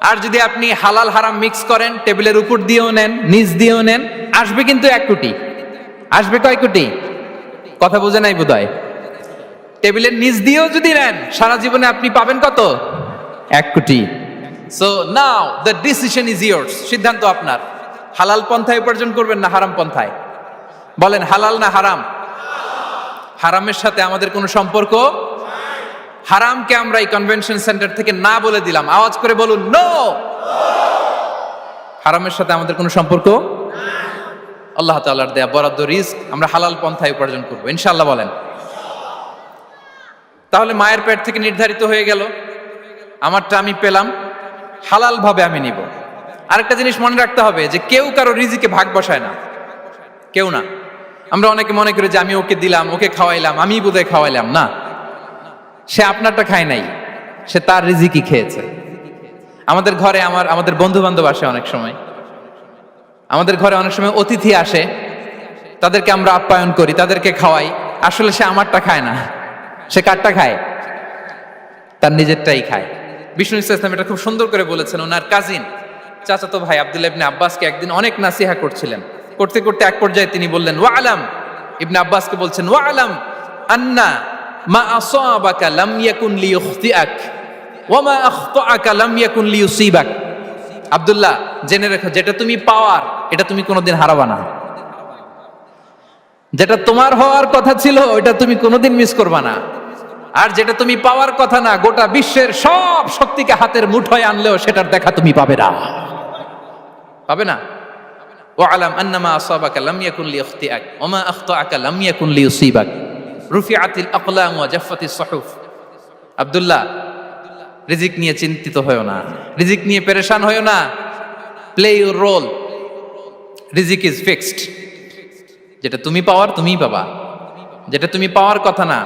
আর যদি আপনি হালাল হারাম মিক্স করেন, টেবিলের উপর দিয়েও নেন, নিচ দিয়েও নেন, আসবে কিন্তু এক কোটি। আসবে কয় কোটি? কথা বোঝে নাই বোধ টেবিলের নিচ দিয়েও যদি নেন, সারা জীবনে আপনি পাবেন কত? এক কোটি। So now the decision is yours সিদ্ধান্ত আপনার। হালাল পন্থায় উপার্জন করবেন না হারাম পন্থায়? বলেন, হালাল না হারাম? হারামের সাথে আমাদের কোনো সম্পর্ক হারামকে আমরা এই কনভেনশন সেন্টার থেকে না বলে দিলাম। আওয়াজ করে বলুন নো হারামের সাথে আমাদের কোনো সম্পর্ক? আল্লাহ তাআলার দেয়া বরাদ্দ রিস্ক আমরা হালাল পন্থায় উপার্জন করব। ইনশাল্লাহ বলেন। তাহলে মায়ের পেট থেকে নির্ধারিত হয়ে গেল। আমারটা আমি পেলাম। হালাল ভাবে আমি নিব। আরেকটা জিনিস মনে রাখতে হবে যে কেউ কারও রিজিকে ভাগ বসায় না। কেউ না। আমরা অনেকে মনে করি যে আমি ওকে দিলাম, ওকে খাওয়াইলাম আমি বোধহয় খাওয়াইলাম। না। সে আপনারটা খায় নাই, সে তার রিজিকই খেয়েছে। আমাদের ঘরে আমার, আমাদের বন্ধু বান্ধব আসে অনেক সময়। আমাদের ঘরে অনেক সময় অতিথি আসে, তাদেরকে আমরা আপ্যায়ন করি, তাদেরকে খাওয়াই। আসলে সে আমারটা খায় না, সে কারটা খায়? তার নিজেরটাই খায়। বিষ্ণু ইসলাম এটা খুব সুন্দর করে বলেছেন, ওনার কাজিন চাচাতো ভাই আব্দুল্লাহ ইবনে আব্বাসকে একদিন অনেক নাসিহা করছিলেন। করতে করতে এক পর্যায়ে তিনি বললেন, ওয়া আলাম। ইবনে আব্বাসকে বলছেন, ওয়া আলাম আন্না মা আসাবাকা লাম ইয়াকুন লিইখতিআক ওয়া মা আখতাআকা লাম ইয়াকুন লিইউসিবাক। আব্দুল্লাহ, জেনে রেখো, যেটা তুমি পাওয়ার, এটা তুমি কোনোদিন হারাবা না। যেটা তোমার হওয়ার কথা ছিল ওটা তুমি কোনোদিন মিস করবা না। আর যেটা তুমি পাওয়ার কথা না, গোটা বিশ্বের সব শক্তিকে হাতের মুঠোয় আনলেও সেটার দেখা তুমি পাবে না। পাবে না? ও আলাম আন্নামা আসাবাকা লাম ইয়াকুন লিইখতিআক, ওয়া মা আখতাআকা লাম ইয়াকুন লিইউসিবাক। রুফিআতিল আকলাম ওয়া জাফফাতিস সুহুফ। আব্দুল্লাহ, রিজিক নিয়ে চিন্তিত হয়েও না। রিজিক নিয়ে পেরেশান হয়েও না। প্লে ইউর রোল রিজিক ইজ ফিক্সড যেটা তুমি পাওয়ার তুমিই পাবা। যেটা তুমি পাওয়ার কথা না।